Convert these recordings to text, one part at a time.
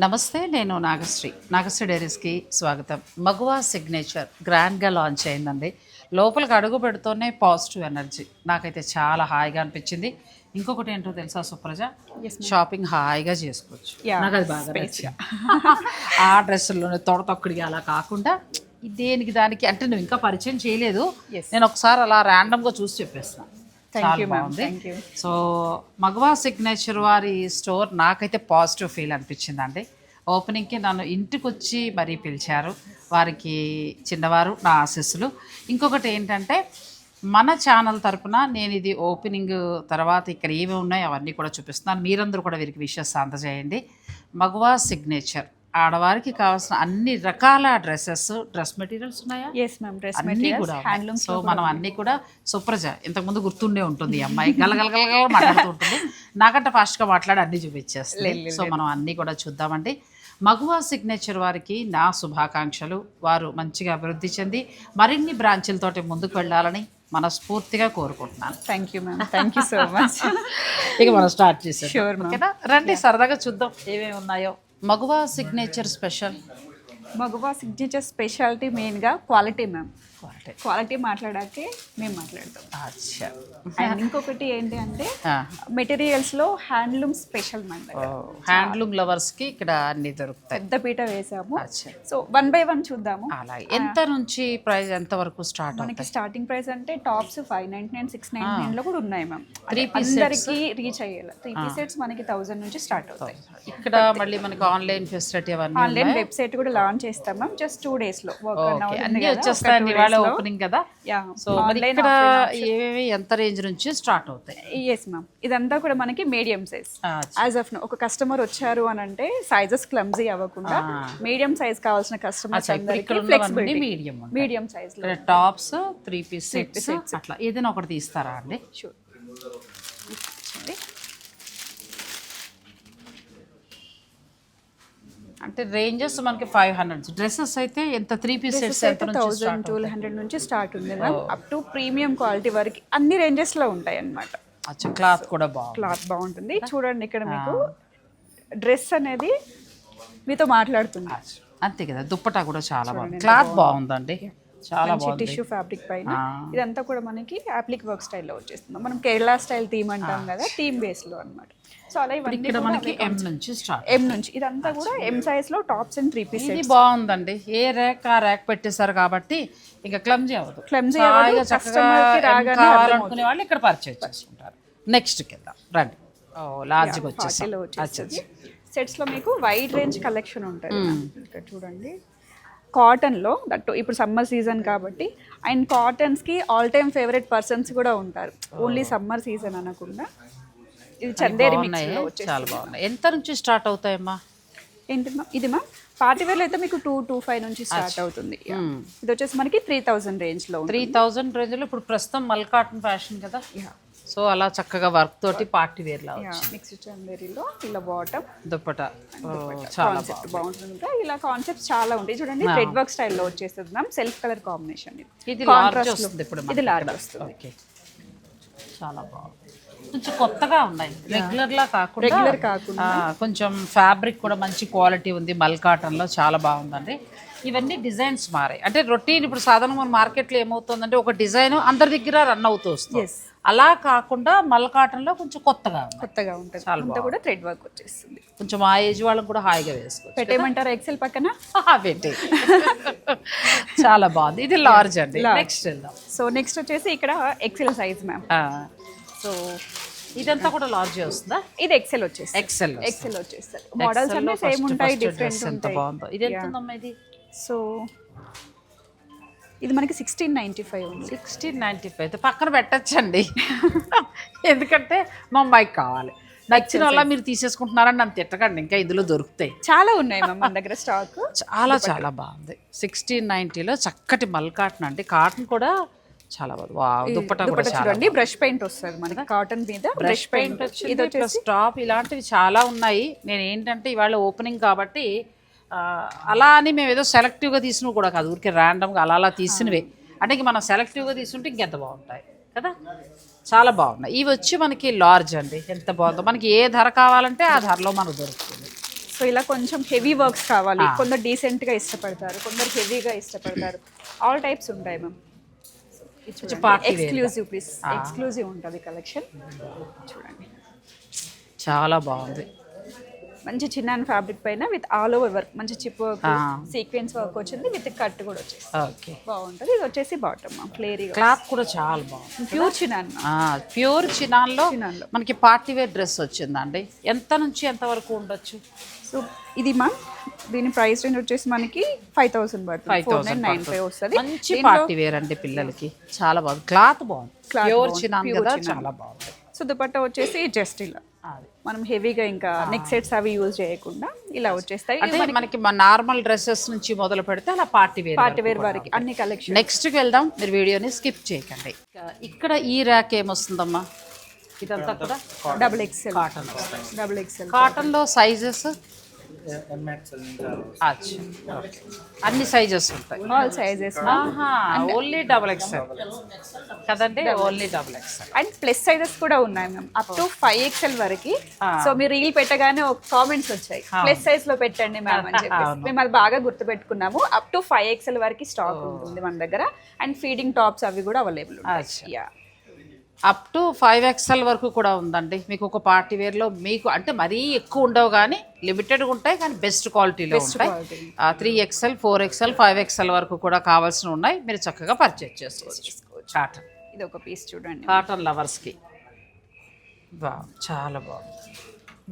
నమస్తే నేను నాగశ్రీ. నాగశ్రీ డైరీస్కి స్వాగతం. మగువా సిగ్నేచర్ గ్రాండ్గా లాంచ్ అయిందండి. లోపలికి అడుగు పెడుతూనే పాజిటివ్ ఎనర్జీ. నాకైతే చాలా హాయిగా అనిపించింది. ఇంకొకటి ఏంటో తెలుసా సుప్రజ? షాపింగ్ హాయిగా చేసుకోవచ్చు. నాకు అది బాగా. ఆ డ్రెస్సుల్లోనే తొడ తొక్కడిగా అలా కాకుండా దేనికి దానికి అంటే నువ్వు ఇంకా పరిచయం చేయలేదు. నేను ఒకసారి అలా ర్యాండమ్గా చూసి చెప్పేస్తాను. చాలా. బాగుంది. సో మగవా సిగ్నేచర్ వారి స్టోర్ నాకైతే పాజిటివ్ ఫీల్ అనిపించిందండి. ఓపెనింగ్కి నన్ను ఇంటికి వచ్చి మరీ పిలిచారు. వారికి చిన్నవారు నా ఆశీస్సులు. ఇంకొకటి ఏంటంటే మన ఛానల్ తరపున నేను ఇది ఓపెనింగ్ తర్వాత ఇక్కడ ఏమి ఉన్నాయో అవన్నీ కూడా చూపిస్తున్నాను. మీరందరూ కూడా వీరికి విషయస్ అందజేయండి మగవా సిగ్నేచర్ ఆడవారికి కావాల్సిన అన్ని రకాల డ్రెస్సెస్ డ్రెస్ మెటీరియల్స్ ఉన్నాయా? ఎస్ మ్యామ్ డ్రెస్ అన్ని కూడా హ్యాండ్లూమ్ సో మనం అన్ని కూడా సుప్రజ ఇంతకుముందు గుర్తుండే ఉంటుంది అమ్మాయి. గలగలగలగల మాట్లాడుతూ ఉంటుంది. నాకంటే ఫాస్ట్గా మాట్లాడి అన్ని చూపించేస్తుంది. సో మనం అన్ని కూడా చూద్దామండి. మగువా సిగ్నేచర్ వారికి నా శుభాకాంక్షలు. వారు మంచిగా అభివృద్ధి చెంది మరిన్ని బ్రాంచులతోటి ముందుకు వెళ్ళాలని మనస్ఫూర్తిగా కోరుకుంటున్నాను. Thank you ma'am thank you so much ఇక మనం స్టార్ట్ చేసాం రండి సరదాగా చూద్దాం ఏమేమి ఉన్నాయో. Maguva signature special Maguva signature speciality మెయిన్గా క్వాలిటీ మ్యామ్ క్వాలిటీ. క్వాలిటీ మాట్లాడాకే మేము మాట్లాడతాం. అచ్చా. అండ్ ఇంకొకటి ఏంటి అంటే ఆ. మెటీరియల్స్లో హ్యాండ్లూమ్ స్పెషల్ మన దగ్గర హ్యాండ్లూమ్ లవర్స్కి ఇక్కడ అన్ని దొరుకుతాయి. పెద్ద పీట వేసాము. సో వన్ బై వన్ చూద్దాము. అలాగే. ఎంత నుంచి ప్రైస్ ఎంత వరకు స్టార్ట్ మనకి స్టార్టింగ్ ప్రైస్ అంటే tops five ninety nine six nine నైన్లో కూడా ఉన్నాయి మ్యామ్. piece అందరికి రీచ్ అయ్యేలా. త్రీ పీస్ సెట్స్ మనకి థౌసండ్ నుంచి స్టార్ట్ అవుతాయి. ఇక్కడ మళ్ళీ మనకి ఆన్లైన్ ఫెసిలిటీ ఆన్లైన్ వెబ్సైట్ కూడా లాంచ్ చేస్తాం మ్యామ్. జస్ట్ టూ డేస్లో వర్క్ వచ్చేస్తాయి ఇవాళ ఓపెనింగ్ కదా? యా సో మరి ఇక్కడ ఏవేవి ఎంత రేంజ్ నుంచి స్టార్ట్ అవుతాయి? ఎస్ మ్యామ్ ఇదంతా కూడా మనకి మీడియం సైజ్ యాజ్ ఆఫ్ ఒక కస్టమర్ వచ్చారు అని అంటే సైజెస్ క్లమ్జీ అవ్వకుండా మీడియం సైజ్ కావాల్సిన customers medium medium size tops three piece sets అట్లా. ఏదైనా ఒకటి తీస్తారా అండి? షూర్ అంటే రేంజెస్ మనకి ఫైవ్ హండ్రెడ్ డ్రెస్సెస్ అయితే ఎంత త్రీ పీస్ సెట్స్ నుంచి థౌసండ్ టూ హండ్రెడ్ నుంచి స్టార్ట్ ఉంది ma'am up to premium quality వరకు అన్ని రేంజెస్లో ఉంటాయి అన్నమాట అచ్చా క్లాత్ కూడా బాగుంది. క్లాత్ బాగుంటుంది. చూడండి ఇక్కడ మీకు డ్రెస్ అనేది మీతో మాట్లాడుతుంది. అంతే కదా దుప్పటా కూడా చాలా బాగుంది. క్లాత్ బాగుందండి. చాలా టిష్యూ ఫ్యాబ్రిక్ పైన. ఇదంతా కూడా మనకి అప్లిక్ వర్క్ స్టైల్లో వచ్చేస్తుంది. మనం కేరళ స్టైల్ థీమ్ అంటాం కదా థీమ్ బేస్లో అన్నమాట. సో అలా ఇవన్నీ ఇక్కడ మనకి ఎం నుంచి స్టార్ట్ ఎం నుంచి. ఇదంతా కూడా ఎం సైజ్లో టాప్స్ అండ్ త్రీ పీస్ ఇది బాగుందండి. ఏ ర్యాక్ ఆ ర్యాక్ పెట్టేశారు కాబట్టి ఇంకా క్లమ్జీ అవ్వదు. Clumsy హాయిగా అవ్వదు, చక్కగా customer కి ఏం రాగానే కావాలనుకునే వాళ్ళు ఇక్కడ పర్చేజ్ చేసుకుంటారు. నెక్స్ట్ కింద రండి. ఓ లార్జ్గా వచ్చేసాం. పార్టీలో వచ్చేస్తుంది సెట్స్లో మీకు వైడ్ రేంజ్ కలెక్షన్ ఉంటుంది. ఇక్కడ చూడండి. కాటన్లో దట్టు ఇప్పుడు సమ్మర్ సీజన్ కాబట్టి అండ్ కాటన్స్కి ఆల్ టైమ్ ఫేవరెట్ పర్సన్స్ కూడా ఉంటారు. ఓన్లీ సమ్మర్ సీజన్ అనకుండా. ఇది చందేరి. చాలా బాగున్నాయి. ఎంత నుంచి స్టార్ట్ అవుతాయమ్మా? ఏంటి ఇది మ్యామ్ పార్టీ వేర్ అయితే మీకు టూ టూ ఫైవ్ నుంచి స్టార్ట్ అవుతుంది. ఇది వచ్చేసి మనకి త్రీ థౌసండ్ రేంజ్లో త్రీ థౌజండ్ రేంజ్లో ఇప్పుడు ప్రస్తుతం మల్ కాటన్ ఫ్యాషన్ కదా? సో అలా చక్కగా వర్క్ తోటి పార్టీ వేర్ లా చందేరిలో ఇలా బాటమ్ దుప్పట. చాలా కాన్సెప్ట్ బాగుంటుంది ఇంకా ఇలా కాన్సెప్ట్స్ చాలా ఉంటాయి. చూడండి థ్రెడ్ వర్క్ స్టైల్లో వచ్చేస్తుంది మ్యామ్ సెల్ఫ్ కలర్ కాంబినేషన్ ఇది. లార్జ్ వస్తుంది ఇప్పుడు ఇది లార్జ్ వస్తుంది. ఓకే చాలా బాగుంది. కొంచెం కొత్తగా ఉన్నాయి. రెగ్యులర్ లా కాకుండా Regular కాకుండా. కొంచెం ఫ్యాబ్రిక్ కూడా మంచి క్వాలిటీ ఉంది. మల్ కాటన్లో చాలా బాగుందండి. ఇవన్నీ డిజైన్స్ మారాయి. అంటే రొటీన్ ఇప్పుడు సాధారణంగా మార్కెట్లో ఏమవుతుందంటే ఒక డిజైన్ అందరి దగ్గర రన్ అవుతూ వస్తుంది. అలా కాకుండా మల్ కాటన్లో కొంచెం కొత్తగా కొత్తగా ఉంటుంది. చాలా అంతా కూడా థ్రెడ్ వర్క్ వచ్చేస్తుంది. కొంచెం ఆ ఏజ్ వాళ్ళకి కూడా హాయిగా వేసుకోవచ్చు. పెట్టేయమంటారా ఎక్సెల్ పక్కన? పెట్టి చాలా బాగుంది. ఇది లార్జ్ అండి. నెక్స్ట్ వెళ్దాం. సో నెక్స్ట్ వచ్చేసి ఇక్కడ ఎక్సెల్ సైజ్ మ్యామ్ సో ఇదంతా కూడా లార్జ్ వస్తుందా? ఇది ఎక్సెల్ వచ్చేసి ఎక్సెల్ ఎక్సెల్ వచ్చేస్తుంది. మోడల్స్ అన్ని సేమ్ ఉంటాయి డిఫరెంట్ ఎంత ఉంటాయి. బాగుందో. ఇది ఎంత ఇది? సో ఇది మనకి సిక్స్టీన్ నైంటీ ఫైవ్ ఉంది. సిక్స్టీన్ నైంటీ ఫైవ్ పక్కన పెట్టచ్చండి. ఎందుకంటే మా అమ్మాయికి కావాలి. నచ్చిన వల్ల మీరు తీసేసుకుంటున్నారని నన్ను తిట్టకండి ఇంకా ఇందులో దొరుకుతాయి. చాలా ఉన్నాయి మన దగ్గర స్టాక్ చాలా చాలా బాగుంది. సిక్స్టీన్ నైంటీలో చక్కటి మల్ కాటన్ అండి. కాటన్ కూడా చాలా బాగుంది. దుప్పట కూడా చూడండి బ్రష్ పెయింట్ వస్తుంది మనకి కాటన్ మీద. బ్రష్ పెయింట్ వచ్చింది టాప్ ఇలాంటివి చాలా ఉన్నాయి. నేను ఏంటంటే ఇవాళ ఓపెనింగ్ కాబట్టి అలా అని మేము ఏదో సెలెక్టివ్గా తీసినవి కూడా కాదు. ఊరికే ర్యాండమ్గా అలా అలా తీసినవే. అంటే మనం సెలెక్టివ్గా తీసుకుంటే ఇంకెంత బాగుంటాయి కదా? చాలా బాగున్నాయి. ఇవి వచ్చి మనకి లార్జ్ అండి. ఎంత బాగుందో. మనకి ఏ ధర కావాలంటే ఆ ధరలో మనకు దొరుకుతుంది. సో ఇలా కొంచెం హెవీ వర్క్స్ కావాలి. కొందరు డీసెంట్గా ఇష్టపడతారు కొందరు హెవీగా ఇష్టపడతారు. ఆల్ టైప్స్ ఉంటాయి మ్యామ్. ఎక్స్క్లూజివ్ పీస్ ఎక్స్క్లూజివ్ ఉంటుంది కలెక్షన్ చూడండి. చాలా బాగుంది. మంచి చిన్న ఫ్యాబ్రిక్ పైన విత్ ఆల్ ఓవర్ వర్క్ మంచి చిప్ వర్క్. సీక్వెన్స్ వర్క్ వచ్చింది విత్ కట్ కూడా వచ్చేసి ఓకే బాగుంటుంది. ఇది వచ్చేసి బాటమ్ ఫ్లేరీ క్లాత్ కూడా చాలా బాగుంది. ప్యూర్ చినాన్ ప్యూర్ చినాన్లో. మనకి పార్టీ వేర్ డ్రెస్ వచ్చిందండి. ఎంత నుంచి ఎంత వరకు ఉండొచ్చు? సో ఇది మ్యామ్ దీని ప్రైస్ రేంజ్ వచ్చేసి మనకి ఫైవ్ థౌసండ్ పడుతుంది. ఫైవ్ ఫోర్ నైన్ ఫైవ్ వస్తుంది. మంచి పార్టీ వేర్ అండి పిల్లలకి. చాలా బాగుంది. క్లాత్ బాగుంది. ప్యూర్ చినాన్ కదా. చాలా బాగుంది. సో దుపట్టా వచ్చేసి జస్ట్ ఇలా. మనం హెవీగా ఇంకా నెక్ సెట్స్ అవి యూజ్ చేయకుండా ఇలా వచ్చేస్తాయి. అంటే మనకి నార్మల్ డ్రెస్సెస్ నుంచి మొదలు పెడితే అలా పార్టీ వేర్ పార్టీ వేర్ వారికి అన్ని కలెక్షన్ నెక్స్ట్కి వెళ్దాం. మీరు వీడియోని స్కిప్ చేయకండి. ఇక- ఇక్కడ ఈ ర్యాక్ ఏమొస్తుందమ్మా? ఇదంతా కూడా double XL cotton double XL కాటన్లో సైజెస్ అన్ని సైజెస్ ఉంటాయి. All sizes only double XL కదండి only double XL and plus sizes కూడా ఉన్నాయి ma'am up to five XL వరకు. సో మీరు రీల్ పెట్టగానే ఒక కామెంట్స్ వచ్చాయి. ప్లస్ సైజ్లో పెట్టండి మ్యామ్ అని అవును. మేము అది బాగా గుర్తు పెట్టుకున్నాము అప్ టు ఫైవ్ ఎక్స్ఎల్ వరకు స్టాక్ ఉంటుంది మన దగ్గర. అండ్ ఫీడింగ్ టాప్స్ అవి కూడా available. Yeah up to five XL వరకు కూడా ఉందండి. మీకు ఒక పార్టీ వేర్లో మీకు అంటే మరీ ఎక్కువ ఉండవు కానీ లిమిటెడ్గా ఉంటాయి కానీ బెస్ట్ క్వాలిటీలో ఉంటాయి. Three XL four XL five XL వరకు కూడా కావాల్సిన ఉన్నాయి. మీరు చక్కగా పర్చేజ్ చేసుకోవచ్చు. కాటన్ ఇది ఒక పీస్ చూడండి. కాటన్ లవర్స్కి బా చాలా బాగుంది.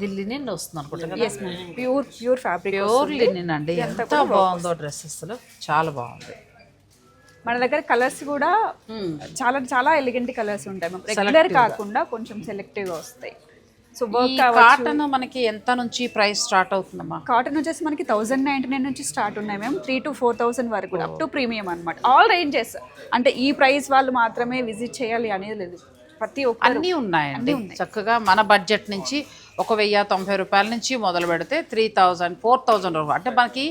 ఢిల్లీ నుండి వస్తుంది అనుకుంటా కదా? Yes ma'am pure pure fabric pure linen అండి. ఎంత బాగుందో. డ్రెస్సెస్లో చాలా బాగుంది. మన దగ్గర కలర్స్ కూడా చాలా చాలా ఎలిగెంట్ కలర్స్ ఉంటాయి. రెగ్యులర్ కాకుండా కొంచెం సెలెక్టివ్గా వస్తాయి. సో వర్క్ కాటన్ మనకి ఎంత నుంచి ప్రైస్ స్టార్ట్ అవుతుందమ్మా? కాటన్ వచ్చేసి మనకి థౌసండ్ నైన్టీ నైన్ నుంచి స్టార్ట్ ఉన్నాయి మేము త్రీ టు ఫోర్ థౌసండ్ వరకు అప్ టు ప్రీమియం అనమాట ఆల్ రేంజెస్ అంటే ఈ ప్రైస్ వాళ్ళు మాత్రమే విజిట్ చేయాలి అనేది లేదు. ప్రతి ఒక్కరు అన్నీ ఉన్నాయండి. చక్కగా మన బడ్జెట్ నుంచి ఒక వెయ్యి తొంభై రూపాయల నుంచి మొదలు పెడితే త్రీ థౌజండ్ ఫోర్ థౌజండ్ రూపాయలు. అంటే మనకి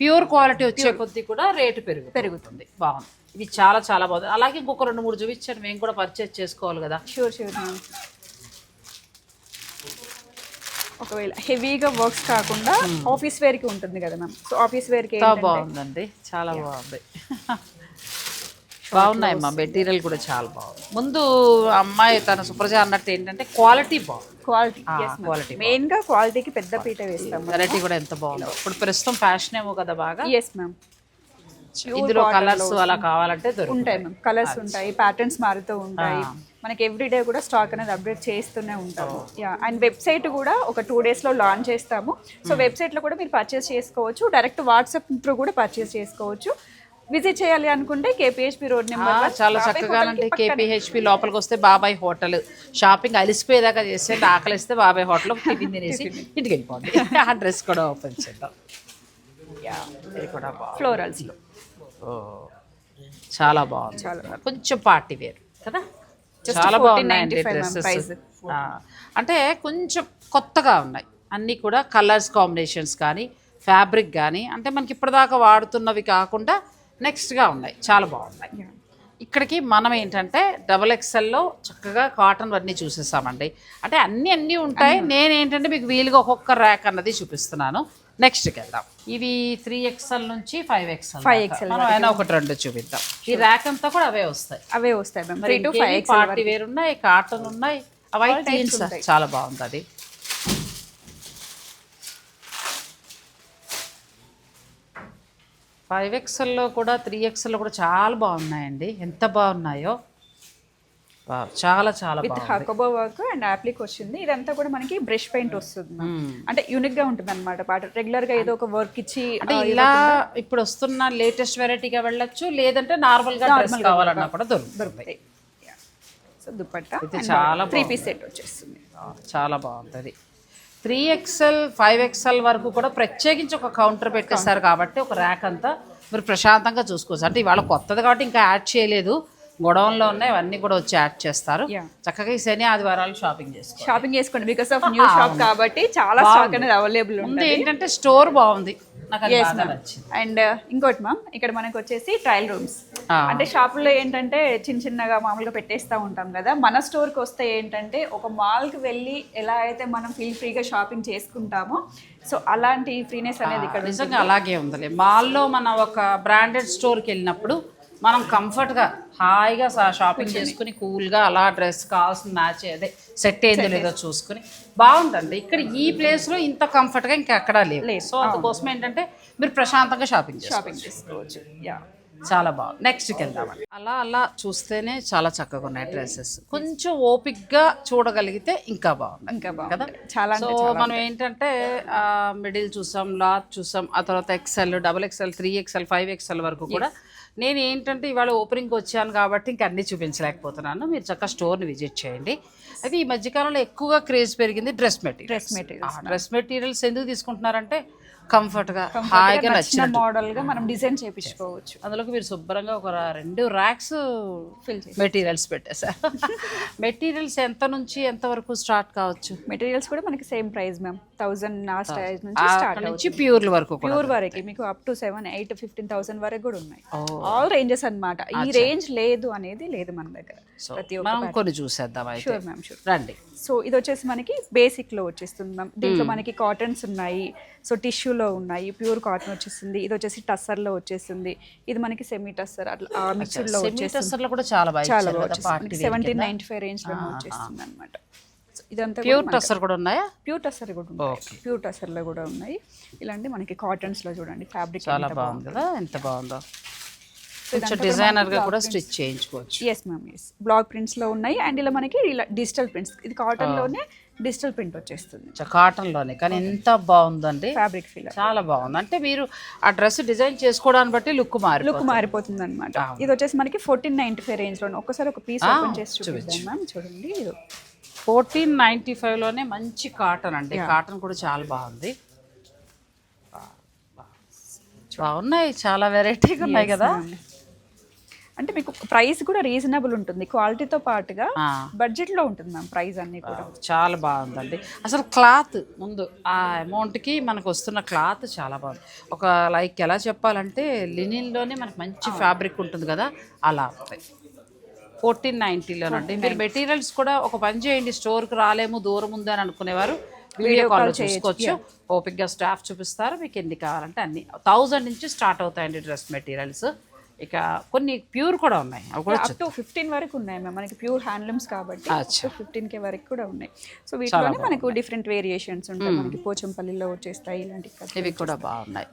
ప్యూర్ క్వాలిటీ వచ్చే కొద్దీ కూడా రేటు పెరుగు పెరుగుతుంది. బాగుంది. ఇది చాలా చాలా బాగుంది అలాగే ఇంకొక రెండు మూడు చూపించాను మేము కూడా పర్చేజ్ చేసుకోవాలి కదా. షూర్ షూర్ మ్యామ్ ఒకవేళ హెవీగా వర్క్స్ కాకుండా ఆఫీస్ వేర్కి ఉంటుంది కదా మ్యామ్ సో ఆఫీస్ వేర్కి ఎంత బాగుందండి. చాలా బాగుంది. బాగున్నాయమ్మా మెటీరియల్ కూడా చాలా బాగుంది. ముందు అమ్మాయి తన సుప్రజ అన్నట్టు ఏంటంటే క్వాలిటీ బాగుంది. క్వాలిటీ quality మెయిన్గా క్వాలిటీకి పెద్ద పీట వేస్తాం వెరైటీ కూడా ఎంత బాగుందో. ఇప్పుడు ప్రస్తుతం ఫ్యాషన్ ఏమో కదా బాగా. ఎస్ మ్యామ్ ఇందులో కలర్స్ అలా కావాలంటే ఉంటాయి మ్యామ్ కలర్స్ ఉంటాయి. ప్యాటర్న్స్ మారుతూ ఉంటాయి. మనకి ఎవ్రీడే కూడా స్టాక్ అనేది అప్డేట్ చేస్తూనే ఉంటాము. యా అండ్ వెబ్సైట్ కూడా ఒక టూ డేస్లో లాంచ్ చేస్తాము. సో వెబ్సైట్లో కూడా మీరు పర్చేస్ చేసుకోవచ్చు. డైరెక్ట్ వాట్సాప్ త్రూ కూడా పర్చేస్ చేసుకోవచ్చు. విజిట్ చేయాలి అనుకుంటే కేపీహెచ్పి రోడ్ నెంబర్ చాలా చక్కగానండి కేపీహెచ్పి లోపలికి వస్తే బాబాయ్ హోటల్ షాపింగ్ అలిసిపోయేదాకా చేస్తే ఆకలిస్తే బాబాయ్ హోటల్ టిఫిన్ తినేసి ఇంటికి వెళ్ళిపోండి ఆ డ్రెస్ కూడా ఓపెన్ చేద్దాం. ఫ్లోరల్స్లో చాలా బాగుంది. కొంచెం పార్టీ వేర్ కదా? చాలా 14.95 బాగున్నాయండి డ్రెస్సెస్. అంటే కొంచెం కొత్తగా ఉన్నాయి. అన్నీ కూడా కలర్స్ కాంబినేషన్స్ కానీ ఫ్యాబ్రిక్ కానీ అంటే మనకి ఇప్పటిదాకా వాడుతున్నవి కాకుండా నెక్స్ట్గా ఉన్నాయి. చాలా బాగున్నాయి. ఇక్కడికి మనం ఏంటంటే డబల్ ఎక్స్ఎల్లో చక్కగా కాటన్ అన్నీ చూసేసామండి. అంటే అన్నీ అన్నీ ఉంటాయి. నేను ఏంటంటే మీకు వీలుగా ఒక్కొక్క ర్యాక్ అన్నది చూపిస్తున్నాను. నెక్స్ట్కి వెళ్దాం ఇవి త్రీ ఎక్స్ఎల్ నుంచి ఫైవ్ ఎక్స్ఎల్ 5XL మనం అయినా ఒకటి రెండు చూపిద్దాం. ఈ ర్యాక్ అంతా కూడా అవే వస్తాయి. అవే వస్తాయి ma'am three to five party wear ఉన్నాయి కాటన్ ఉన్నాయి. జీన్స్ చాలా బాగుంది అది ఫైవ్ ఎక్స్ఎల్లో కూడా త్రీ ఎక్స్ఎల్లో కూడా చాలా బాగున్నాయండి. ఎంత బాగున్నాయో. చాలా చాలా విత్ హకోబో వర్క్ అండ్ యాప్లిక్ వచ్చింది. ఇదంతా కూడా మనకి బ్రష్ పెయింట్ వస్తుంది. అంటే యూనిక్గా ఉంటుంది అనమాట పాట. రెగ్యులర్గా ఏదో ఒక వర్క్ ఇచ్చి అంటే ఇలా ఇప్పుడు వస్తున్న లేటెస్ట్ వెరైటీగా వెళ్ళొచ్చు లేదంటే నార్మల్గా డ్రెస్ కావాలన్నా కూడా దొరుకుతాయి. సో దుపట్టా ఇది చాలా త్రీ పీస్ సెట్ వచ్చేస్తుంది. చాలా బాగుంటుంది. త్రీ ఎక్స్ఎల్ ఫైవ్ ఎక్స్ఎల్ వరకు కూడా ప్రత్యేకించి ఒక కౌంటర్ పెట్టేస్తారు కాబట్టి ఒక ర్యాక్ అంతా మీరు ప్రశాంతంగా చూసుకోవచ్చు. అంటే ఇవాళ కొత్తది కాబట్టి ఇంకా యాడ్ చేయలేదు. గొడవల్లో ఉన్నాయి అవన్నీ కూడా వచ్చి యాడ్ చేస్తారు. చక్కగా ఈ శని ఆదివారాలు షాపింగ్ చేసుకోవాలి. షాపింగ్ చేసుకోండి. బికాస్ ఆఫ్ న్యూ షాప్ కాబట్టి చాలా స్టాక్ అనేది అవైలబుల్ ఉంది ఏంటంటే స్టోర్ బాగుంది. అండ్ ఇంకోటి మ్యామ్ ఇక్కడ మనకు వచ్చేసి ట్రయల్ రూమ్స్. అంటే షాపుల్లో ఏంటంటే చిన్న చిన్నగా మామూలుగా పెట్టేస్తూ ఉంటాం కదా. మన స్టోర్కి వస్తే ఏంటంటే ఒక మాల్కి వెళ్ళి ఎలా అయితే మనం ఫీల్ ఫ్రీగా షాపింగ్ చేసుకుంటామో సో అలాంటి ఫ్రీనెస్ అనేది ఇక్కడ నిజంగా అలాగే ఉందిలే. మాల్లో మనం ఒక బ్రాండెడ్ స్టోర్కి వెళ్ళినప్పుడు మనం కంఫర్ట్గా హాయిగా షాపింగ్ చేసుకుని కూల్గా అలా డ్రెస్ కావాల్సిన మ్యాచ్ అదే. సెట్ అయిందో లేదో చూసుకుని. బాగుంటుంది ఇక్కడ ఈ ప్లేస్లో ఇంత కంఫర్ట్గా ఇంకా ఎక్కడా లేదు. సో అందుకోసం ఏంటంటే మీరు ప్రశాంతంగా షాపింగ్ షాపింగ్ చేసుకోవచ్చు. యా చాలా బాగుంది నెక్స్ట్కి వెళ్దామండి అలా అలా చూస్తేనే చాలా చక్కగా ఉన్నాయి డ్రెస్సెస్ కొంచెం ఓపిక్గా చూడగలిగితే ఇంకా బాగుంది. ఇంకా కదా? బాగుంది చాలా సో మనం ఏంటంటే మిడిల్ చూసాం లార్జ్ చూసాం ఆ తర్వాత XL double XL three XL five XL వరకు కూడా నేను ఏంటంటే ఇవాళ ఓపెనింగ్కి వచ్చాను కాబట్టి ఇంక అన్నీ చూపించలేకపోతున్నాను. మీరు చక్కగా స్టోర్ని విజిట్ చేయండి. అయితే ఈ మధ్యకాలంలో ఎక్కువగా క్రేజ్ పెరిగింది dress material dress material dress materials ఎందుకు తీసుకుంటున్నారంటే కంఫర్ట్గా హాయిగా నచ్చిన మోడల్గా మనం డిజైన్ చేపించుకోవచ్చు. అందులోకి మీరు శుభ్రంగా ఒక రెండు ర్యాక్స్ మెటీరియల్స్ పెట్టేశారు. మెటీరియల్స్ ఎంత నుంచి ఎంత వరకు స్టార్ట్ కావచ్చు? మెటీరియల్స్ కూడా మనకి సేమ్ ప్రైస్ మ్యామ్ థౌసండ్ నా ప్రైస్ నుంచి స్టార్ట్ నుంచి ప్యూర్ల వరకు ప్యూర్ వరకు మీకు up to seven eight fifteen thousand వరకు కూడా ఉన్నాయి. ఆల్ రేంజెస్ అన్నమాట. ఈ రేంజ్ లేదు అనేది లేదు మన దగ్గర. ప్రతి ఒక్క మనం కొన్ని చూసేద్దాం అయితే. షూర్ మ్యామ్ షూర్ రండి. సో ఇది వచ్చేసి మనకి బేసిక్లో వచ్చేస్తుంది మ్యామ్. దీంట్లో మనకి కాటన్స్ ఉన్నాయి. సో టిష్యూలో ఉన్నాయి. ప్యూర్ కాటన్ వచ్చేస్తుంది ఇది వచ్చేసి టస్సర్లో వచ్చేస్తుంది ఇది మనకి సెమీ టస్సర్. అట్లా మిక్స్డ్లో కూడా చాలా బాగా చాలా సెవెంటీన్ నైన్టీ ఫైవ్ రేంజ్లో వచ్చేస్తుంది అనమాట ఇదంతా ప్యూర్ టెస్టర్ కూడా ఉన్నాయా? ప్యూర్ టస్సర్ కూడా ఉన్నాయి. ప్యూర్ టస్సర్లో కూడా ఉన్నాయి. ఇలాంటి మనకి కాటన్స్లో చూడండి ఫ్యాబ్రిక్ చాలా బాగుంది కదా ఎంత బాగుందో. కొంచెం డిజైనర్గా కూడా స్టిచ్ చేయించుకోవచ్చు. ఎస్ మ్యామ్ ఎస్ బ్లాక్ ప్రింట్స్లో ఉన్నాయి. అండ్ ఇలా మనకి ఇలా డిజిటల్ ప్రింట్స్ ఇది కాటన్లోనే డిజిటల్ ప్రింట్ వచ్చేస్తుంది. కాటన్లోనే. కానీ ఎంత బాగుందండి. ఫ్యాబ్రిక్ ఫీల్ చాలా బాగుంది. అంటే మీరు ఆ డ్రెస్ డిజైన్ చేసుకోవడాన్ని బట్టి లుక్ మారి లుక్ మారిపోతుంది అనమాట ఇది వచ్చేసి మనకి ఫోర్టీన్ నైన్టీ ఫైవ్ రేంజ్లో ఒక్కసారి ఒక పీస్ ఓపెన్ చేసి చూపిద్దాం మ్యామ్ చూడండి ఇది. ఫోర్టీన్ నైంటీ లోనే మంచి కాటన్ అండి. కాటన్ కూడా చాలా బాగుంది. బాగున్నాయి. చాలా వెరైటీగా ఉన్నాయి కదా. అంటే మీకు ప్రైస్ కూడా రీజనబుల్ ఉంటుంది. క్వాలిటీతో పాటుగా. బడ్జెట్లో ఉంటుంది మ్యామ్ ప్రైస్ అన్ని కూడా. చాలా బాగుందండి. అసలు క్లాత్ ముందు ఆ అమౌంట్కి మనకు వస్తున్న క్లాత్ చాలా బాగుంది. ఒక లైక్ ఎలా చెప్పాలంటే లినిన్లోనే మనకు మంచి ఫ్యాబ్రిక్ ఉంటుంది కదా అలా ఫోర్టీన్ నైంటీలోనండి మీరు మెటీరియల్స్ కూడా ఒక పని చేయండి స్టోర్కి రాలేము దూరం ఉంది అని అనుకునేవారు. వీడియో కాల్ చూసుకోవచ్చు. ఓపిక్గా స్టాఫ్ చూపిస్తారు మీకు ఎన్ని కావాలంటే అన్ని. థౌజండ్ నుంచి స్టార్ట్ అవుతాయండి డ్రెస్ మెటీరియల్స్. ఇక కొన్ని ప్యూర్ కూడా ఉన్నాయి. అవి కూడా అప్ టు ఫిఫ్టీన్ వరకు ఉన్నాయి మ్యామ్ మనకి ప్యూర్ హ్యాండ్లూమ్స్ కాబట్టి. ఫిఫ్టీన్ కే వరకు కూడా ఉన్నాయి. సో వీటిలోనే మనకు డిఫరెంట్ వేరియేషన్స్ ఉంటాయి. మనకి పోచంపల్లిలో వచ్చేస్తాయి ఇలాంటి ఇవి కూడా బాగున్నాయి.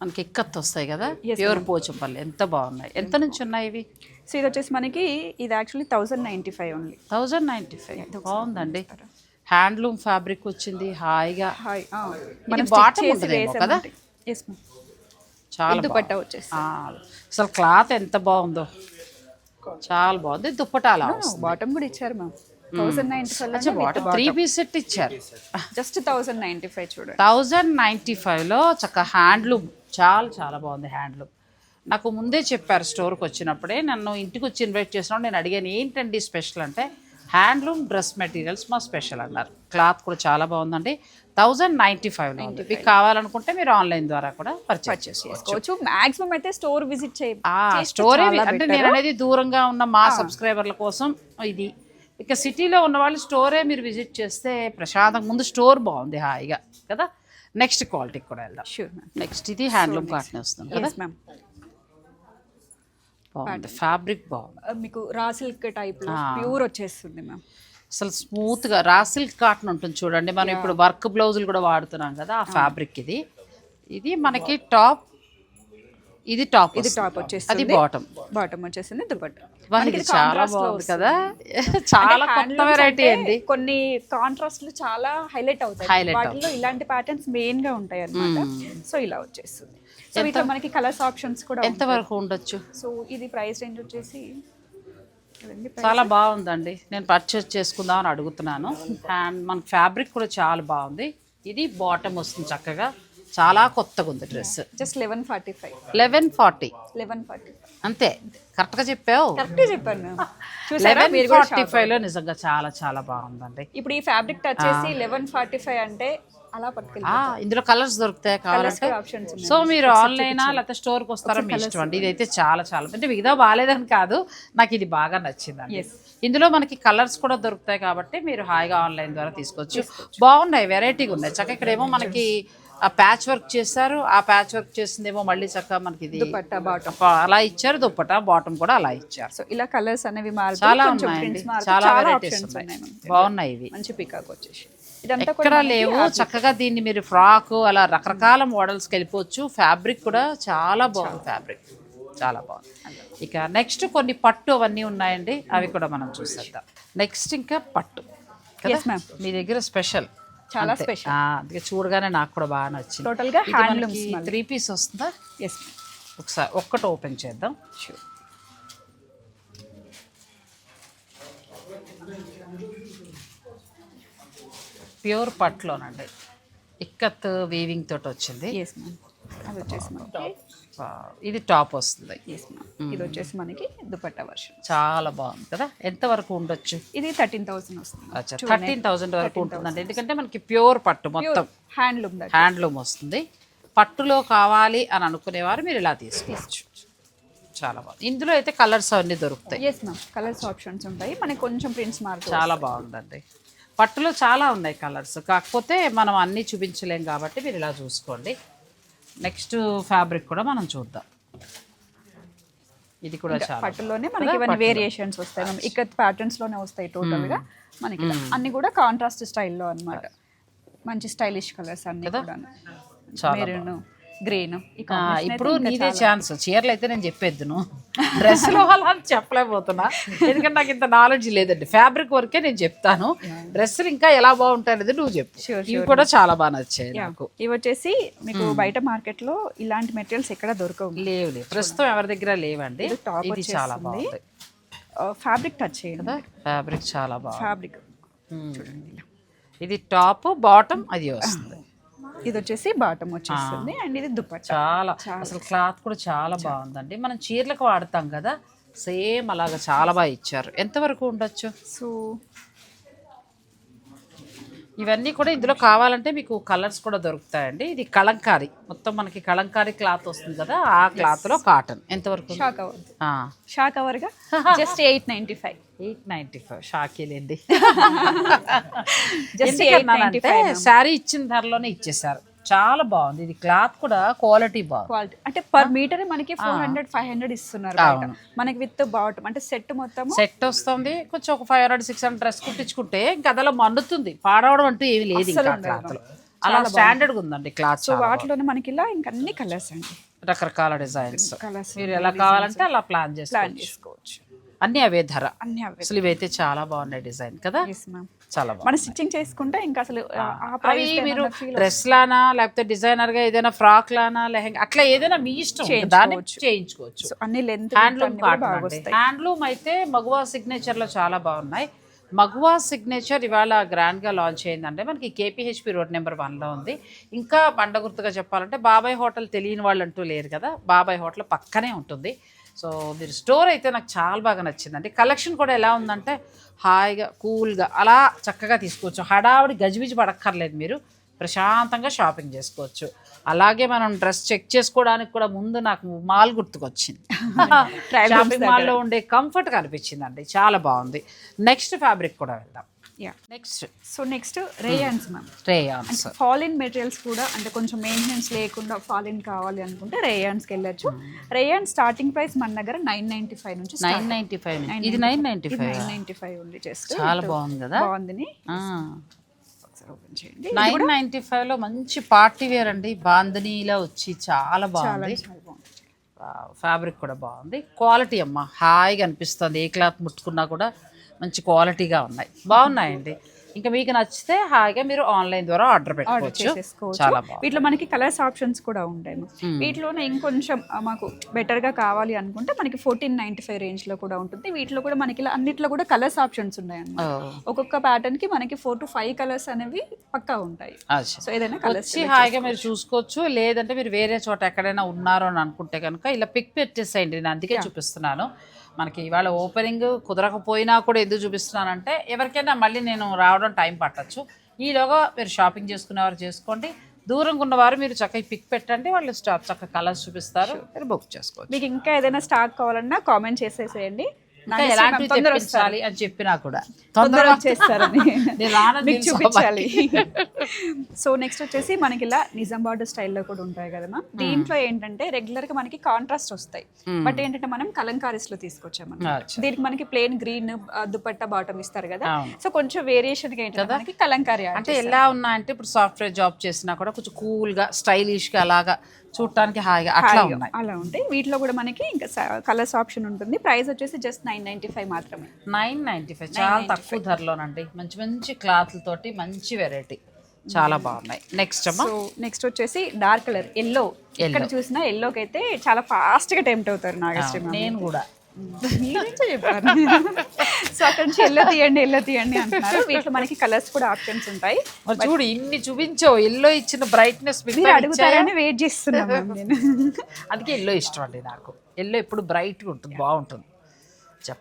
మనకి ఇక్కత్ వస్తాయి కదా? ప్యూర్ పోచంపల్లి. ఎంత బాగున్నాయి. ఎంత నుంచి ఉన్నాయి ఇవి? సో ఇది వచ్చేసి మనకి ఇది actually thousand ninety five only thousand ninety five బాగుందండి. హ్యాండ్లూమ్ ఫ్యాబ్రిక్ వచ్చింది హాయిగా. హాయ్ bottom ఉంటుందేమో కదా? ఎస్ మ్యామ్ చాలా దుపట్టా వచ్చేసి. అసలు క్లాత్ ఎంత బాగుందో. చాలా బాగుంది. దుప్పటాలా బాటమ్ కూడా ఇచ్చారు ma'am thousand ninety five three piece set ఇచ్చారు. జస్ట్ థౌసండ్ నైంటీ ఫైవ్ చూడండి. థౌజండ్ నైంటీ ఫైవ్లో చక్క హ్యాండ్లూమ్ చాలా చాలా బాగుంది హ్యాండ్లూమ్ నాకు ముందే చెప్పారు స్టోర్కి వచ్చినప్పుడే. నన్ను ఇంటికి వచ్చి ఇన్వైట్ చేసినప్పుడు నేను అడిగాను ఏంటండి స్పెషల్ అంటే హ్యాండ్లూమ్ డ్రెస్ మెటీరియల్స్ మా స్పెషల్ అన్నారు. క్లాత్ కూడా చాలా బాగుందండి. థౌజండ్ నైంటీ ఫైవ్లో ఉంది. మీకు కావాలనుకుంటే మీరు ఆన్లైన్ ద్వారా కూడా పర్చేస్ చేసుకోవచ్చు. మాక్సిమం అయితే స్టోర్ విజిట్ చేయ ఆ స్టోరీ అంటే నేను అనేది దూరంగా ఉన్న మా సబ్స్క్రైబర్ల కోసం ఇది. ఇక సిటీలో ఉన్న వాళ్ళు స్టోరే మీరు విజిట్ చేస్తే ప్రశాంతంగా ముందు స్టోర్ బాగుంది హాయిగా కదా? నెక్స్ట్ క్వాలిటీకి కూడా వెళ్దాం. షూర్ మ్యామ్ నెక్స్ట్ ఇది హ్యాండ్లూమ్ కాటన్ వస్తుంది కదా? మ్యామ్ బాగుంది. ఫ్యాబ్రిక్ బాగుంది. మీకు రా సిల్క్ టైప్ ప్యూర్ వచ్చేస్తుంది మ్యామ్ అసలు స్మూత్గా రా సిల్క్ కాటన్ ఉంటుంది చూడండి. మనం ఇప్పుడు వర్క్ బ్లౌజులు కూడా వాడుతున్నాం కదా ఆ ఫ్యాబ్రిక్ ఇది. ఇది మనకి టాప్ ఇది టాప్ ఇది టాప్ అది వచ్చేస్తుంది. బాటమ్ బాటమ్ వచ్చేసింది దుపట్టా చాలా బాగుంది కదా. చాలా కొత్త వెరైటీ అండి కొన్ని కాంట్రాస్ట్లు చాలా హైలైట్ అవుతాయి. వాటిలో ఇలాంటి ప్యాటర్న్స్ మెయిన్గా ఉంటాయి అన్నమాట సో ఇలా వచ్చేస్తుంది. సో వీటిలో మనకి కలర్స్ ఆప్షన్స్ కూడా ఎంత వరకు ఉండొచ్చు? సో ఇది ప్రైస్ రేంజ్ వచ్చేసి చాలా బాగుందండి. నేను పర్చేస్ చేసుకుందాం అని అడుగుతున్నాను. అండ్ మన ఫ్యాబ్రిక్ కూడా చాలా బాగుంది. ఇది బాటమ్ వస్తుంది చక్కగా. చాలా కొత్తగా ఉంది dress just eleven forty five eleven forty eleven forty అంతే. కరెక్ట్గా చెప్పావు. కరెక్ట్ చెప్పాను. లెవెన్ ఫార్టీ ఫైవ్లో నిజంగా చాలా చాలా బాగుందండి. ఇప్పుడు ఈ ఫ్యాబ్రిక్ టచ్ చేసి లెవెన్ ఫార్టీ ఫైవ్ అంటే అలా పట్టుకెళ్ళి ఇందులో కలర్స్ దొరుకుతాయి కావాలంటే? సో మీరు ఆన్లైన్ లేకపోతే స్టోర్కి వస్తారా మీ ఇష్టం అండి. ఇదైతే చాలా చాలా. అంటే మిగతా బాగాలేదని కాదు నాకు ఇది బాగా నచ్చిందండి. ఇందులో మనకి కలర్స్ కూడా దొరుకుతాయి కాబట్టి మీరు హాయిగా ఆన్లైన్ ద్వారా తీసుకోవచ్చు. బాగున్నాయి వెరైటీగా ఉన్నాయి. చక్కగా ఇక్కడేమో మనకి ఆ ప్యాచ్ వర్క్ చేశారు. ఆ ప్యాచ్ వర్క్ చేసిందేమో మళ్ళీ చక్కగా మనకి ఇది బాటమ్ అలా ఇచ్చారు. దుప్పట బాటమ్ కూడా అలా ఇచ్చారు. సో ఇలా కలర్స్ అనేవి చాలా ఉన్నాయండి. చాలా వెరైటీస్ ఉన్నాయి. బాగున్నాయి ఇవి. మంచి పికాక్ వచ్చేసి ఎక్కడ లేవు. చక్కగా దీన్ని మీరు ఫ్రాక్ అలా రకరకాల మోడల్స్కి వెళ్ళిపోవచ్చు. ఫ్యాబ్రిక్ కూడా చాలా బాగుంది ఫ్యాబ్రిక్. చాలా బాగుంది. ఇక నెక్స్ట్ కొన్ని పట్టు అవన్నీ ఉన్నాయండి. అవి కూడా మనం చూసేద్దాం. నెక్స్ట్ ఇంకా పట్టు. మీ దగ్గర స్పెషల్. చాలా. అందుకే చూడగానే నాకు కూడా బాగా నచ్చింది. టోటల్గా హ్యాండ్లూమ్స్ త్రీ పీస్ వస్తుందా? ఎస్ ఒకసారి ఒక్కటి ఓపెన్ చేద్దాం. ప్యూర్ పట్టులోనండి. ఇక్కత్ వీవింగ్ తోటి వచ్చింది. ఎస్ మ్యామ్ అది వచ్చేసి మనకి వావ్. ఇది టాప్ వస్తుంది. ఎస్ మ్యామ్ ఇది వచ్చేసి మనకి దుపట్టా వర్షన్ చాలా బాగుంది కదా? ఎంత వరకు ఉండొచ్చు? ఇది థర్టీన్ థౌసండ్ వస్తుంది. అచ్చా థర్టీన్ థౌజండ్ వరకు ఉంటుందండి. ఎందుకంటే మనకి ప్యూర్ పట్టు మొత్తం. హ్యాండ్లూమ్ హ్యాండ్లూమ్ వస్తుంది. పట్టులో కావాలి అని అనుకునేవారు మీరు ఇలా తీసుకోవచ్చు. చాలా బాగుంది. ఇందులో అయితే కలర్స్ అవన్నీ దొరుకుతాయి. ఎస్ మ్యామ్ కలర్స్ ఆప్షన్స్ ఉంటాయి. మనకి కొంచెం ప్రింట్స్ మారుతాయి చాలా బాగుందండి. పట్టులో చాలా ఉన్నాయి కలర్స్. కాకపోతే మనం అన్నీ చూపించలేం కాబట్టి మీరు ఇలా చూసుకోండి. నెక్స్ట్ ఫ్యాబ్రిక్ కూడా మనం చూద్దాం. ఇది కూడా పట్టులోనే మనకి ఇవన్నీ వేరియేషన్స్ వస్తాయి. ఇక్కత్ ప్యాటర్న్స్లోనే వస్తాయి టోటల్గా. మనకి ఇలా. అన్ని కూడా కాంట్రాస్ట్ స్టైల్లో అన్నమాట. మంచి స్టైలిష్ కలర్స్ అన్ని కూడా గ్రీన్ ఆ, ఇప్పుడు నీదే ఛాన్స్ చీరలు అయితే నేను చెప్పేద్దును డ్రెస్లో అలా అని చెప్పలేకపోతున్నా. ఎందుకంటే నాకు ఇంత నాలెడ్జ్ లేదండి. ఫ్యాబ్రిక్ వరకే నేను చెప్తాను. డ్రెస్సులు ఇంకా ఎలా బాగుంటాయి అనేది నువ్వు చెప్పు. ఇవి కూడా చాలా బాగా నచ్చాయి నాకు. ఇవి వచ్చేసి మీకు బయట మార్కెట్లో ఇలాంటి మెటీరియల్స్ ఎక్కడ దొరకవు. లేవు లేవు. ప్రస్తుతం ఎవరి దగ్గర లేవండి. ఇది చాలా బాగుంది. ఫ్యాబ్రిక్ టచ్ చేయండి. ఫ్యాబ్రిక్ చాలా బాగుంది. ఫ్యాబ్రిక్. ఇది టాప్ బాటమ్ అది వస్తుంది. ఇది వచ్చేసి బాటమ్ వచ్చేస్తుంది. అండ్ ఇది దుపట్టా. చాలా. అసలు క్లాత్ కూడా చాలా బాగుందండి. మనం చీరలకు వాడతాం కదా. సేమ్ అలాగా చాలా బాగా ఇచ్చారు. ఎంతవరకు ఉండొచ్చు? సో ఇవన్నీ కూడా ఇందులో కావాలంటే మీకు కలర్స్ కూడా దొరుకుతాయండి. ఇది కలంకారీ మొత్తం మనకి కలంకారీ క్లాత్ వస్తుంది కదా ఆ క్లాత్లో కాటన్. ఎంతవరకు షా కవర్ షా కవర్గా just eight ninety five. Eight ninety five షాకీలేండి just ఎందుకన్నానంటే sari ఇచ్చిన ధరలోనే ఇచ్చేసారు చాలా బాగుంది. ఇది క్లాత్ కూడా క్వాలిటీ బాగుంది. క్వాలిటీ. అంటే పర్ మీటర్ మనకి ఫోర్ హండ్రెడ్ ఫైవ్ హండ్రెడ్ ఇస్తున్నారు బయట. మనకి విత్ బాటమ్ అంటే సెట్ మొత్తం సెట్ వస్తుంది. కొంచెం ఒక five hundred six hundred dress కుట్టించుకుంటే ఇంకా అదలో మండుతుంది. పాడవడం అంటూ ఏమీ లేదు ఇంకా క్లాత్లో అలా స్టాండర్డ్ ఉందండి క్లాత్ సో వాటిలోనే మనకి ఇలా ఇంకా అన్ని కలర్స్ అండి. రకరకాల డిజైన్స్. కలర్స్ మీరు ఎలా కావాలంటే అలా ప్లాన్ ప్లాన్ చేసుకోవచ్చు. చేసుకోవచ్చు. అన్ని అవే ధర. అన్ని అవే అసలు ఇవైతే చాలా బాగున్నాయి డిజైన్ కదా? ఎస్ మ్యామ్ చాలా బాగుంది మన స్టిచ్చింగ్ చేసుకుంటే ఇంకా అసలు అవి మీరు డ్రెస్ లానా లేకపోతే డిజైనర్గా ఏదైనా ఫ్రాక్ లానా లెహంగా అట్లా ఏదైనా మీ ఇష్టం దాన్ని చేయించుకోవచ్చు. అన్ని లెంత్ హ్యాండ్లూమ్ హ్యాండ్లూమ్ అయితే మగువా సిగ్నేచర్లో చాలా బాగున్నాయి. మగువా సిగ్నేచర్ ఇవాళ గ్రాండ్గా లాంచ్ అయిందంటే మనకి కేపీహెచ్పి రోడ్ నెంబర్ వన్లో ఉంది. ఇంకా బండ గుర్తుగా చెప్పాలంటే బాబాయ్ హోటల్ తెలియని వాళ్ళు అంటూ లేరు కదా బాబాయ్ హోటల్ పక్కనే ఉంటుంది. సో మీరు స్టోర్ అయితే నాకు చాలా బాగా నచ్చిందండి కలెక్షన్ కూడా ఎలా ఉందంటే హాయిగా కూల్గా అలా చక్కగా తీసుకోవచ్చు. హడావుడి గజిబిజి పడక్కర్లేదు మీరు. ప్రశాంతంగా షాపింగ్ చేసుకోవచ్చు. అలాగే మనం డ్రెస్ చెక్ చేసుకోవడానికి కూడా ముందు నాకు మాల్ గుర్తుకొచ్చింది. షాపింగ్ మాల్లో ఉండే కంఫర్ట్ కనిపించిందండి చాలా బాగుంది. నెక్స్ట్ ఫ్యాబ్రిక్ కూడా వెళ్దాం. Yeah next so next rayons ma'am rayons ఫాలిన్ materials కూడా అంటే కొంచెం మెయింటెనెన్స్ లేకుండా ఫాలిన్ కావాలి అనుకుంటే రేయాన్స్కి వెళ్ళొచ్చు. రేయాన్ స్టార్టింగ్ ప్రైస్ మన దగ్గర నైన్ నైన్టీ ఫైవ్ నుంచి నైన్ నైన్టీ ఫైవ్ ఇది nine ninety five nine ninety five ఉంది జస్ట్ చాలా బాగుంది కదా? బాగుంది ఒకసారి ఓపెన్ చేయండి. నైన్ నైన్టీ ఫైవ్లో మంచి పార్టీ వేర్ అండి. బాంధనీలా వచ్చి చాలా బాగుంది. చాలా బాగుంది. ఫ్యాబ్రిక్ కూడా బాగుంది. క్వాలిటీ అమ్మ హాయిగా అనిపిస్తుంది. ఏ క్లాత్ ముట్టుకున్నా కూడా మంచి క్వాలిటీగా ఉన్నాయి. బాగున్నాయండి. ఇంకా మీకు నచ్చితే హాయిగా మీరు ఆన్లైన్ ద్వారా ఆర్డర్ పెట్టుకోవచ్చు. చాలా వీటిలో మనకి కలర్స్ ఆప్షన్స్ కూడా ఉంటాయి వీటిలోనే ఇంకొంచెం మాకు better గా కావాలి అనుకుంటే మనకి ఫోర్టీన్ నైన్టీ ఫైవ్లో కూడా ఉంటుంది. వీటిలో కూడా మనకి ఇలా అన్నిట్లో కూడా కలర్స్ ఆప్షన్స్ ఉన్నాయి ఒక్కొక్క ప్యాటర్న్కి మనకి ఫోర్ టు ఫైవ్ కలర్స్ అనేవి పక్కా ఉంటాయి. సో ఏదైనా కలర్స్ హాయిగా మీరు చూసుకోవచ్చు. లేదంటే మీరు వేరే చోట ఎక్కడైనా ఉన్నారు అని అనుకుంటే కనుక ఇలా పిక్ పెట్టేసేయండి. నేను అందుకే చూపిస్తున్నాను. మనకి ఇవాళ ఓపెనింగ్ కుదరకపోయినా కూడా ఎందుకు చూపిస్తున్నానంటే ఎవరికైనా మళ్ళీ నేను రావడం టైం పట్టచ్చు. ఈలోగా మీరు షాపింగ్ చేసుకునేవారు చేసుకోండి. దూరంగా ఉన్నవారు మీరు చక్కగా పిక్ పెట్టండి. వాళ్ళు స్టాప్ చక్కగా కలర్స్ చూపిస్తారు. మీరు బుక్ చేసుకోవచ్చు. మీకు ఇంకా ఏదైనా స్టాక్ కావాలన్నా కామెంట్ చేసేసేయండి. ఇంకా ఎలాంటివి తెప్పించాలి అని చెప్పినా కూడా. తొందర వచ్చేస్తారని మీకు చూపించాలి. సో నెక్స్ట్ వచ్చేసి మనకి ఇలా నిజామాబాద్ స్టైల్లో కూడా ఉంటాయి కదా మ్యామ్ దీంట్లో ఏంటంటే రెగ్యులర్గా మనకి కాంట్రాస్ట్ వస్తాయి. బట్ ఏంటంటే మనం కలంకారీస్లో తీసుకొచ్చాం అచ్చా. దీనికి మనకి ప్లేన్ గ్రీన్ దుపట్టా బాటమ్ ఇస్తారు కదా. సో కొంచెం వేరియేషన్గా ఏంటంటే మనకి కలంకారీ అంటే ఎలా ఉన్నా అంటే ఇప్పుడు సాఫ్ట్వేర్ జాబ్ చేసినా కూడా కొంచెం కూల్గా స్టైలిష్గా అలాగా చూడటానికి హాయిగా అట్లా ఉన్నాయి. అలా ఉంటాయి. వీటిలో కూడా మనకి ఇంకా కలర్స్ ఆప్షన్ ఉంటుంది. ప్రైస్ వచ్చేసి జస్ట్ నైన్ నైన్టీ ఫైవ్ మాత్రమే. Nine ninety five. చాలా తక్కువ ధరలోనండి. మంచి మంచి క్లాత్ల తోటి మంచి వెరైటీ. చాలా బాగున్నాయి. నెక్స్ట్ అమ్మా. నెక్స్ట్ వచ్చేసి డార్క్ కలర్. ఎల్లో. ఎక్కడ చూసినా ఎల్లోకి అయితే చాలా ఫాస్ట్గా టెంప్ట్ అవుతారు నాగశ్రీ మ్యామ్ నేను కూడా. మీరేంచో చెప్పారు సో అక్కడ నుంచి ఎల్లో తీయండి ఎల్లో తీయండి అంటున్నారు. వీటిలో మనకి కలర్స్ కూడా ఆప్షన్స్ ఉంటాయి. మరి చూడు ఇన్ని చూపించావు ఎల్లో ఇచ్చిన బ్రైట్నెస్ మీరు అడుగుతారని వెయిట్ చేస్తున్నాను నేను. అందుకే ఎల్లో ఇష్టం అండి నాకు. ఎల్లో ఎప్పుడు బ్రైట్గా ఉంటుంది బాగుంటుంది.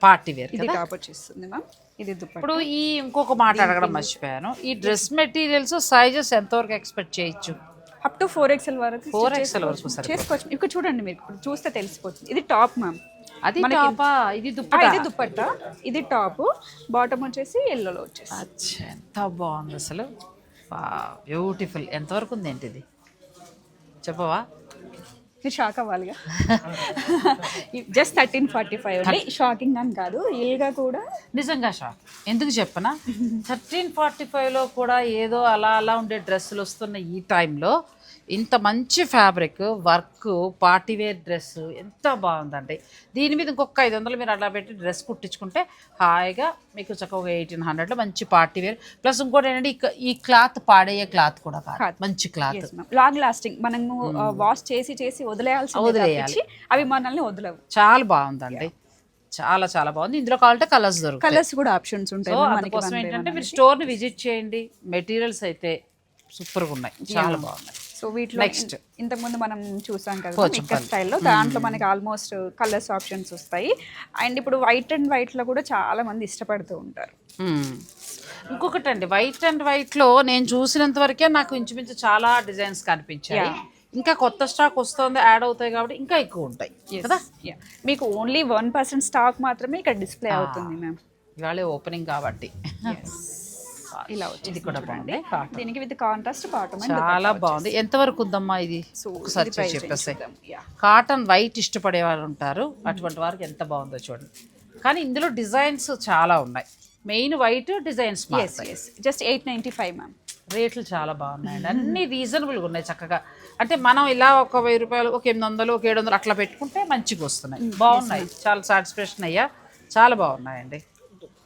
పార్టీ వేర్ ఇది టాప్ వచ్చేస్తుంది మ్యామ్ ఇది ఇప్పుడు ఈ ఇంకొక మాట అడగడం మర్చిపోయాను. ఈ డ్రెస్ మెటీరియల్స్ సైజెస్ ఎంతవరకు ఎక్స్పెక్ట్ చేయొచ్చు? అప్ టు ఫోర్ ఎక్స్ఎల్ వరకు ఫోర్ ఎక్స్ఎల్ వరకు చేసుకోవచ్చు ఇక్కడ చూడండి మీరు చూస్తే తెలిసిపోతుంది. ఇది టాప్ మ్యామ్ అది టాపా? ఇది దుప్పట? ఇది దుప్పట్టా ఇది టాప్. బాటమ్ వచ్చేసి ఎల్లోలో వచ్చేసి అచ్చా ఎంత బాగుంది అసలు. బ్యూటిఫుల్. ఎంతవరకు ఉంది ఏంటి ఇది చెప్పవా shock అవ్వాలిగా. Just thirteen forty five shocking అని కాదు రియల్గా కూడా. నిజంగా షాక్. ఎందుకు చెప్పనా? థర్టీన్ ఫార్టీ ఫైవ్లో కూడా ఏదో అలా అలా ఉండే డ్రెస్సులు వస్తున్న ఈ టైంలో ఇంత మంచి fabric work party wear dress ఎంత బాగుందండి దీని మీద ఇంకొక ఐదు వందలు మీరు అలా పెట్టి డ్రెస్ కుట్టించుకుంటే హాయిగా మీకు చక్కగా ఎయిటీన్ హండ్రెడ్లో మంచి పార్టీ వేర్ ప్లస్ ఇంకోటి ఏంటంటే ఈ క్లాత్ పాడయ్యే క్లాత్ కూడా కాదు. మంచి క్లాత్. లాంగ్ లాస్టింగ్ మనము వాష్ చేసి చేసి వదిలేయాల్సి వదిలేయాలి. అవి మనల్ని వదలవు. చాలా బాగుందండి. చాలా చాలా బాగుంది. ఇందులో కావాలంటే కలర్స్ దొరుకుతాయి. కలర్స్ కూడా ఆప్షన్స్ ఉంటాయి అందుకోసం ఏంటంటే మీరు స్టోర్ని విజిట్ చేయండి. మెటీరియల్స్ అయితే సూపర్గా ఉన్నాయి. చాలా బాగున్నాయి. సో వీటిలో Next. ఇంతకు ముందు మనం చూసాం కదా ఇక్కడ స్టైల్లో. దాంట్లో మనకి ఆల్మోస్ట్ కలర్స్ ఆప్షన్స్ వస్తాయి. అండ్ ఇప్పుడు వైట్ అండ్ వైట్లో కూడా చాలా మంది ఇష్టపడుతూ ఉంటారు. ఇంకొకటి అండి వైట్ అండ్ వైట్లో నేను చూసినంత వరకే నాకు ఇంచుమించు చాలా డిజైన్స్ కనిపించాయి. ఇంకా కొత్త స్టాక్ వస్తుంది యాడ్ అవుతాయి కాబట్టి ఇంకా ఎక్కువ ఉంటాయి. కదా. మీకు ఓన్లీ వన్ పర్సెంట్ స్టాక్ మాత్రమే ఇక్కడ డిస్ప్లే అవుతుంది మ్యామ్ ఇవాళ ఓపెనింగ్ కాబట్టి. ఇలా ఇది కూడా బాగుంది. దీనికి విత్ కాంట్రాస్ట్ బాటమ్ చాలా బాగుంది. ఎంతవరకు ఉందమ్మా ఇది? ఒకసారి చెప్పేసి కాటన్ వైట్ ఇష్టపడే వాళ్ళు ఉంటారు. అటువంటి వారికి ఎంత బాగుందో చూడండి. కానీ ఇందులో డిజైన్స్ చాలా ఉన్నాయి. Main white designs just eight ninety five ma'am రేట్లు చాలా బాగున్నాయండి. అన్ని రీజనబుల్గా ఉన్నాయి చక్కగా. అంటే మనం ఇలా ఒక వెయ్యి రూపాయలు ఒక ఎనిమిది వందలు ఒక ఏడు వందలు అట్లా పెట్టుకుంటే మంచిగా వస్తున్నాయి. బాగున్నాయి. చాలా సాటిస్ఫాక్షన్ అయ్యా. చాలా బాగున్నాయండి.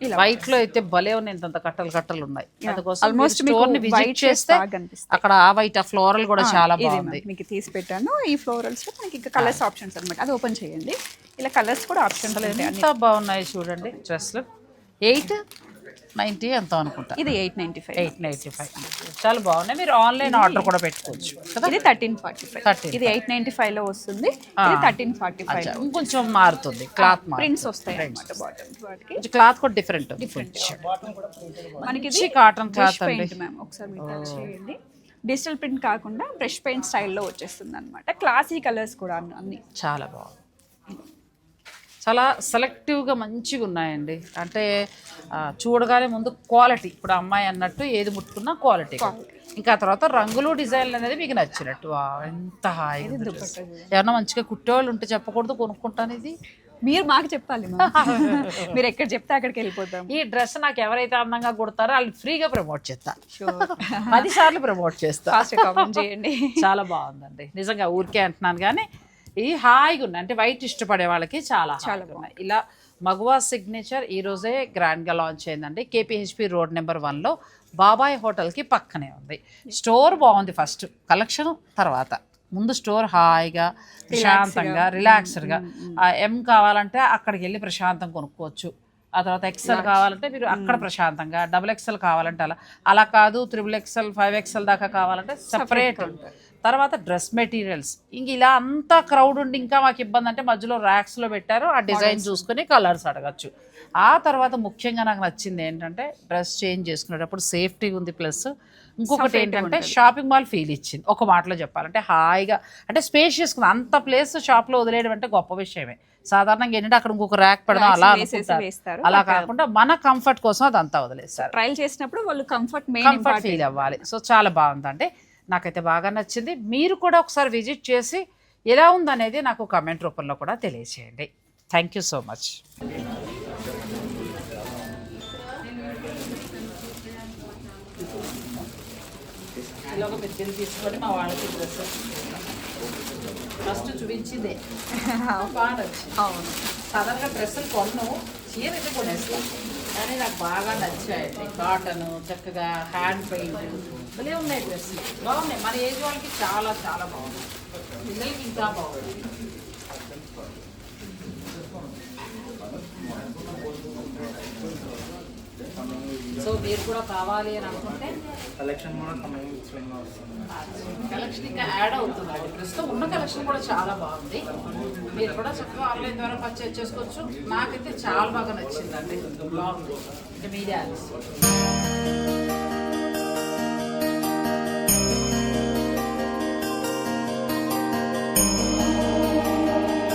వైట్లో అయితే భలే ఉన్నాయి ఇంత కట్టలు కట్టలు ఉన్నాయి. అందుకోసం ని విజిట్ చేస్తే. అక్కడ ఆ వైట్ ఆ ఫ్లోరల్ కూడా చాలా బాగుంది. మీకు తీసి పెట్టాను. ఈ ఫ్లోరల్స్లో మనకి ఇంకా కలర్స్ ఆప్షన్స్ అన్నమాట. అది ఓపెన్ చేయండి. ఇలా కలర్స్ కూడా ఆప్షన్స్ ఉంటాయి ఎంత బాగున్నాయి చూడండి డ్రెస్లు ఎయిట్ నైంటీ ఎంత అనుకుంటా. ఇది eight ninety five eight ninety five. చాలా బాగున్నాయి. మీరు ఆన్లైన్ ఆర్డర్ కూడా పెట్టుకోవచ్చు ఇది థర్టీన్ ఫార్టీ ఫైవ్. 13. ఇది ఎయిట్ నైంటీ ఫైవ్లో వస్తుంది ఇది థర్టీన్ ఫార్టీ ఫైవ్. ఇంకొంచెం మారుతుంది. క్లాత్ ప్రింట్స్ వస్తాయి అన్నమాట కొంచెం క్లాత్ కూడా డిఫరెంట్ మనకి మంచి కాటన్ క్లాత్ పెయింట్ మ్యామ్ ఒకసారి మీరు చేయండి. డిజిటల్ ప్రింట్ కాకుండా బ్రష్ పెయింట్ స్టైల్లో వచ్చేస్తుంది అనమాట క్లాసీ కలర్స్ కూడా అన్ని- అన్ని. చాలా బాగుంది. చాలా సెలెక్టివ్గా మంచిగా ఉన్నాయండి. అంటే చూడగానే ముందు క్వాలిటీ ఇప్పుడు అమ్మాయి అన్నట్టు ఏది ముట్టుకున్నా క్వాలిటీ ఇంకా తర్వాత రంగులు డిజైన్లు అనేది మీకు నచ్చినట్టు. ఎంత హాయిగా. ఏమన్నా మంచిగా కుట్టేవాళ్ళు ఉంటే చెప్పకూడదు కొనుక్కుంటాను ఇది. మీరు మాకు చెప్పాలి. మీరు ఎక్కడ చెప్తే అక్కడికి వెళ్ళిపోతాం. ఈ డ్రెస్ నాకు ఎవరైతే అందంగా కుడతారో వాళ్ళు ఫ్రీగా ప్రమోట్ చేస్తా. పది సార్లు ప్రమోట్ చేస్తా. చేయండి. చాలా బాగుందండి. నిజంగా ఊరికే అంటున్నాను కానీ ఇది హాయిగా ఉన్నాయి. అంటే వైట్ ఇష్టపడే వాళ్ళకి చాలా చాలా ఉన్నాయి. ఇలా మగువా సిగ్నేచర్ ఈ రోజే గ్రాండ్గా లాంచ్ అయిందండి. కేపీహెచ్పి రోడ్ నెంబర్ వన్లో బాబాయ్ హోటల్కి పక్కనే ఉంది. స్టోర్ బాగుంది ఫస్ట్. కలెక్షన్ తర్వాత. ముందు స్టోర్ హాయిగా ప్రశాంతంగా రిలాక్స్డ్గా ఎం కావాలంటే అక్కడికి వెళ్ళి ప్రశాంతంగా కొనుక్కోవచ్చు. ఆ తర్వాత ఎక్సెల్ కావాలంటే మీరు అక్కడ ప్రశాంతంగా డబుల్ ఎక్సెల్ కావాలంటే అలా. అలా కాదు త్రిబుల్ ఎక్సెల్ ఫైవ్ ఎక్సెల్ దాకా కావాలంటే సపరేట్ తర్వాత డ్రెస్ మెటీరియల్స్. ఇంక ఇలా అంతా క్రౌడ్ ఉండి ఇంకా మాకు ఇబ్బంది అంటే మధ్యలో ర్యాక్స్లో పెట్టారు. ఆ డిజైన్ చూసుకొని కలర్స్ అడగచ్చు. ఆ తర్వాత ముఖ్యంగా నాకు నచ్చింది ఏంటంటే డ్రెస్ చేంజ్ చేసుకునేటప్పుడు సేఫ్టీ ఉంది ప్లస్ ఇంకొకటి ఏంటంటే షాపింగ్ మాల్ ఫీల్ ఇచ్చింది. ఒక మాటలో చెప్పాలంటే హాయిగా అంటే స్పేషియస్ అంత ప్లేస్ షాప్లో వదిలేయడం అంటే గొప్ప విషయమే. సాధారణంగా ఏంటంటే అక్కడ ఇంకొక ర్యాక్ పెడదాం అలా వేస్తారు. అలా కాకుండా మన కంఫర్ట్ కోసం అదంతా వదిలేస్తారు. ట్రయల్ చేసినప్పుడు వాళ్ళు కంఫర్ట్ మెయిన్ కంఫర్ట్ ఫీల్ అవ్వాలి. సో చాలా బాగుందండి నాకైతే బాగా నచ్చింది. మీరు కూడా ఒకసారి విజిట్ చేసి ఎలా ఉందనేది నాకు కమెంట్ రూపంలో కూడా తెలియచేయండి. థ్యాంక్ యూ సో మచ్ ఇలా ఒక పెద్దలు తీసుకొని మా వాళ్ళకి డ్రెస్ ఫస్ట్ చూపించిందే. బాగా నచ్చింది అవును. సాధారణంగా డ్రెస్సులు కొన్ను చీర అయితే కొనేస్తాం. కానీ నాకు బాగా నచ్చాయండి. కాటన్ చక్కగా హ్యాండ్ పెయింట్. భలే ఉన్నాయి డ్రెస్సులు. బాగున్నాయి. మన ఏజ్ వాళ్ళకి చాలా చాలా బాగున్నాయి. పిల్లలకి ఇంకా బాగుంది సో మీరు కూడా కావాలి అని అనుకుంటే కలెక్షన్ కూడా కలెక్షన్ ఇంకా యాడ్ అవుతుందండి ప్రస్తుతం ఉన్న కలెక్షన్ కూడా చాలా బాగుంది. మీరు కూడా చక్కగా ఆన్లైన్ ద్వారా పర్చేజ్ చేసుకోవచ్చు. నాకైతే చాలా బాగా నచ్చిందండి. బాగుంది. ఆలోచించండి.